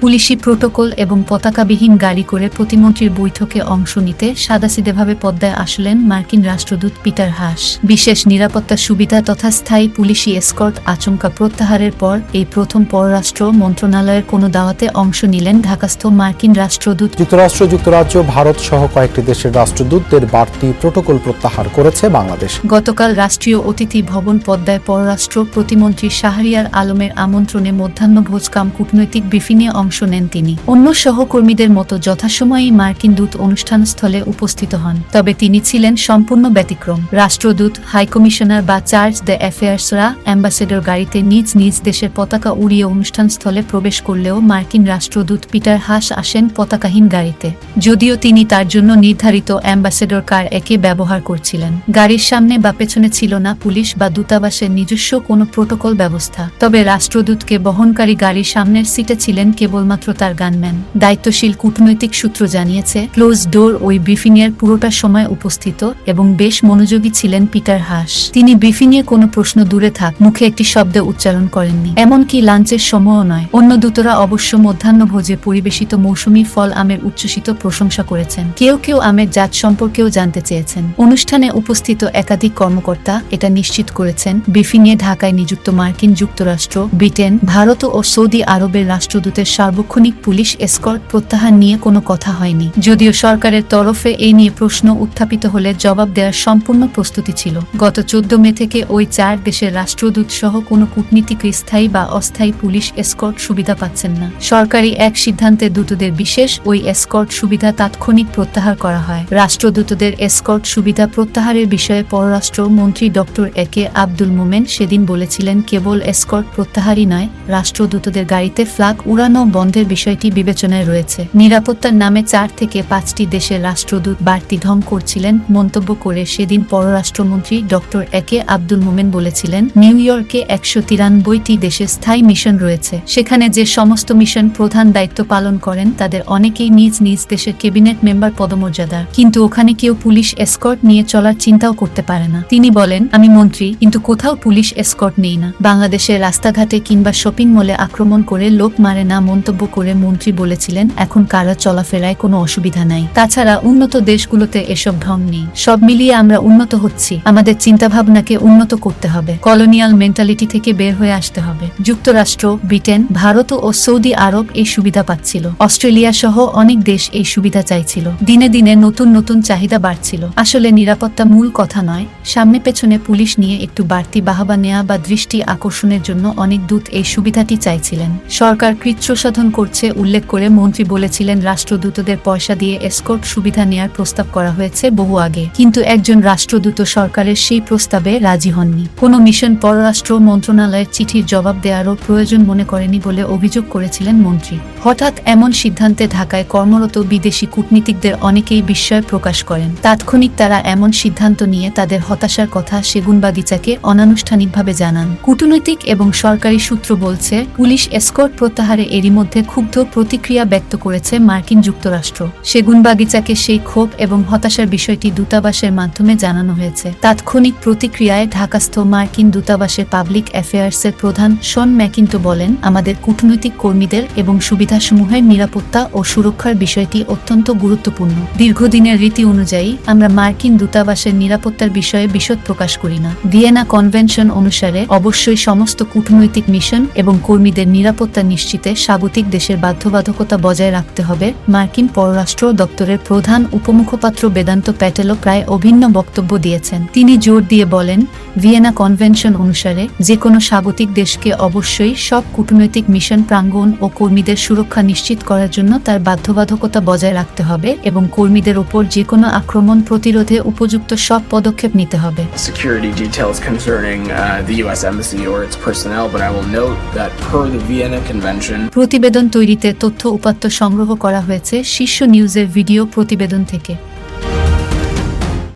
পুলিশি প্রোটোকল এবং পতাকাবিহীন গাড়ি করে প্রতিমন্ত্রীর বৈঠকে অংশ নিতে সাদাসিদেভাবে পদ্মায় আসলেন মার্কিন রাষ্ট্রদূত পিটার হাস। বিশেষ নিরাপত্তা সুবিধা তথা স্থায়ী পুলিশি এসকর্ট আচমকা প্রত্যাহারের পর এই প্রথম পররাষ্ট্র মন্ত্রণালয়ের কোনো দাওয়াতে অংশ নিলেন ঢাকাস্থ মার্কিন রাষ্ট্রদূত। যুক্তরাষ্ট্র যুক্তরাজ্য ভারত সহ কয়েকটি দেশের রাষ্ট্রদূতদের বাড়তি প্রোটোকল প্রত্যাহার করেছে বাংলাদেশ। গতকাল রাষ্ট্রীয় অতিথি ভবন পদ্মায় পররাষ্ট্র প্রতিমন্ত্রী শাহরিয়ার আলমের আমন্ত্রণে মধ্যাহ্নভোজ কাম কূটনৈতিক ব্রিফিংয়ে অংশ নেন তিনি। অন্য সহকর্মীদের মতো যথাসময়েই মার্কিন দূত অনুষ্ঠানস্থলে উপস্থিত হন। তবে তিনি ছিলেন সম্পূর্ণ ব্যতিক্রম। রাষ্ট্রদূত হাইকমিশনার বা চার্জ দ্য অ্যাফেয়ার্সরা অ্যাম্বাসেডর গাড়িতে নিজ নিজ দেশের পতাকা উড়িয়ে অনুষ্ঠানস্থলে প্রবেশ করলেও মার্কিন রাষ্ট্রদূত পিটার হাস আসেন পতাকাহীন গাড়িতে। যদিও তিনি তার জন্য নির্ধারিত অ্যাম্বাসেডর কার একে ব্যবহার করছিলেন। গাড়ির সামনে বা পেছনে ছিল না পুলিশ বা দূতাবাসের নিজস্ব কোনো প্রোটোকল ব্যবস্থা। তবে রাষ্ট্রদূতকে বহনকারী গাড়ির সামনের সিটে ছিলেন কেবলমাত্র তার গানম্যান। দায়িত্বশীল কূটনৈতিক সূত্র জানিয়েছে ক্লোজ ডোর ওই ব্রিফিং এর পুরোটা সময় উপস্থিত এবং বেশ মনোযোগী ছিলেন পিটার হাস। তিনি ব্রিফিং এ কোনো প্রশ্ন দূরে থাক, মুখে একটি শব্দ উচ্চারণ করেননি। এমনকি লাঞ্চের সময়ও নয়, অন্য দূতরা অবশ্য মধ্যাহ্নভোজে পরিবেশিত মৌসুমী ফল আমের উচ্ছ্বসিত প্রশংসা করেছেন। কেউ কেউ আমের জাত সম্পর্কেও জানতে চেয়েছেন। অনুষ্ঠানে উপস্থিত একাধিক কর্মকর্তা এটা নিশ্চিত করেছেন ব্রিফিং এ ঢাকায় নিযুক্ত মার্কিন যুক্তরাষ্ট্র, ব্রিটেন, ভারত ও সৌদি আরবের রাষ্ট্রদূতের সার্বক্ষণিক পুলিশ এসকর্ট প্রত্যাহার নিয়ে কোনো কথা হয়নি। যদিও সরকারের তরফে এই নিয়ে প্রশ্ন উত্থাপিত হলে জবাব দেওয়ার সম্পূর্ণ প্রস্তুতি ছিল। গত চোদ্দ মে থেকে ওই চার দেশের রাষ্ট্রদূত সহ কোনো কূটনীতিক স্থায়ী বা অস্থায়ী পুলিশ এসকর্ট সুবিধা পাচ্ছেন না। সরকারি এক সিদ্ধান্তে দূতদের বিশেষ ওই এসকর্ট সুবিধা তাৎক্ষণিক প্রত্যাহার করা হয়। রাষ্ট্রদূতদের এসকর্ট সুবিধা প্রত্যাহারের বিষয়ে পররাষ্ট্র মন্ত্রী ডক্টর এ কে আব্দুল মোমেন সেদিন বলেছিলেন, কেবল এসকর্ট প্রত্যাহারই নয়, রাষ্ট্রদূতদের গাড়িতে ফ্লাগ উড়ানো বন্ধের বিষয়টি বিবেচনায় রয়েছে। নিরাপত্তার নামে চার থেকে পাঁচটি দেশের রাষ্ট্রদূত বাড়তি ঢং করছিলেন মন্তব্য করে সেদিন পররাষ্ট্রমন্ত্রী ডক্টর এ কে আব্দুল মোমেন বলেছিলেন, নিউ ইয়র্কে একশো তিরানব্বইটি দেশে স্থায়ী মিশন রয়েছে। সেখানে যে সমস্ত মিশন প্রধান দায়িত্ব পালন করেন, তাদের অনেকেই নিজ নিজ দেশের ক্যাবিনেট মেম্বার পদমর্যাদার কিন্তু ওখানে কেউ পুলিশ এসকর্ট নিয়ে চলার চিন্তাও করতে পারে না। তিনি বলেন, আমি মন্ত্রী, কিন্তু কোথাও পুলিশ এসকর্ট নেই না। বাংলাদেশের রাস্তাঘাটে কিংবা শপিং মলে আক্রমণ করে লোক মারে না, মন্তব্য করে মন্ত্রী বলেছিলেন, এখন কারা চলাফেরায় কোনো অসুবিধা নাই। তাছাড়া উন্নত দেশগুলোতে এসব ঢং নেই। সব মিলিয়ে আমরা উন্নত হচ্ছি। আমাদের চিন্তাভাবনাকে উন্নত করতে হবে। কলোনিয়াল মেন্টালিটি থেকে বের হয়ে আসতে হবে। যুক্তরাষ্ট্র, ব্রিটেন, ভারত ও সৌদি আরব এই সুবিধা পাচ্ছিল। অস্ট্রেলিয়া সহ অনেক দেশ এই সুবিধা চাইছিল। দিনে দিনে নতুন নতুন চাহিদা বাড়ছিল। আসলে নিরাপত্তা মূল কথা নয় সামনে পেছনে পুলিশ নিয়ে একটু বাড়তি বাহাবা নেয়া বা দৃষ্টি আকর্ষণের জন্য অনেক দূত এই সুবিধাটি চাইছিলেন। সরকার কৃচ্ছ সাধন করছে উল্লেখ করে মন্ত্রী বলেছিলেন, রাষ্ট্রদূতদের পয়সা দিয়ে এসকর্ট সুবিধা নেয়ার প্রস্তাব করা হয়েছে বহু আগে। কিন্তু একজন রাষ্ট্রদূত সরকারের সেই প্রস্তাবে রাজি হননি। কোনো মিশন পররাষ্ট্র মন্ত্রণালয়ের চিঠির জবাব দেওয়ারও প্রয়োজন মনে করেনি বলে অভিযোগ করেছিলেন মন্ত্রী। হঠাৎ এমন সিদ্ধান্তে ঢাকায় কর্মরত বিদেশি কূটনীতিকদের অনেকেই বিস্ময় প্রকাশ করেন। তাৎক্ষণিক তারা এমন সিদ্ধান্ত নিয়ে তাদের হতাশার কথা সেগুনবাগিচাকে অনানুষ্ঠানিকভাবে জানান। কূটনৈতিক এবং সরকারি সূত্র বলছে, পুলিশ এসকর্ট প্রত্যাহারে এরই মধ্যে ক্ষুব্ধ প্রতিক্রিয়া ব্যক্ত করেছে মার্কিন যুক্তরাষ্ট্র। সেগুনবাগিচাকে সেই ক্ষোভ এবং হতাশার বিষয়টি দূতাবাসের মাধ্যমে জানানো হয়েছে। তাৎক্ষণিক প্রতিক্রিয়ায় ঢাকাস্থ মার্কিন দূতাবাসের পাবলিক অ্যাফেয়ার্সের প্রধান শন ম্যাকিন্টো বলেন, আমাদের কূটনৈতিক কর্মীদের এবং সুবিধাসমূহের নিরাপত্তা ও সুরক্ষার বিষয়টি অত্যন্ত গুরুত্বপূর্ণ। দীর্ঘদিনের রীতি অনুযায়ী, আমরা মার্কিন দূতাবাসের নিরাপত্তার বিষয়ে বিশদ প্রকাশ করি না। ভিয়েনা কনভেনশন অনুসারে অবশ্যই সমস্ত কূটনৈতিক মিশন এবং কর্মীদের নিরাপত্তা নিশ্চিতে স্বাগতিক দেশের বাধ্যবাধকতা বজায় রাখতে হবে। মার্কিন পররাষ্ট্র দপ্তরের প্রধান উপমুখপাত্র বেদান্ত প্যাটেলও প্রায় অভিন্ন বক্তব্য দিয়েছেন। তিনি জোর দিয়ে বলেন, ভিয়েনা কনভেনশন অনুসারে যে কোনো স্বাগতিক দেশকে অবশ্যই সব কূটনৈতিক মিশন প্রাঙ্গণ ও কর্মীদের সুরক্ষা নিশ্চিত করার জন্য তার বাধ্যবাধকতা বজায় রাখতে হবে এবং কর্মীদের ওপর যে কোনো আক্রমণ প্রতিরোধে উপযুক্ত সব পদক্ষেপ নিতে হবে security details concerning uh, the U.S. Embassy or its personnel, but I will note that per the Vienna Convention, প্রতিবেদন তৈরিতে তথ্য উপাত্ত সংগ্রহ করা হয়েছে শীর্ষ নিউজের ভিডিও প্রতিবেদন থেকে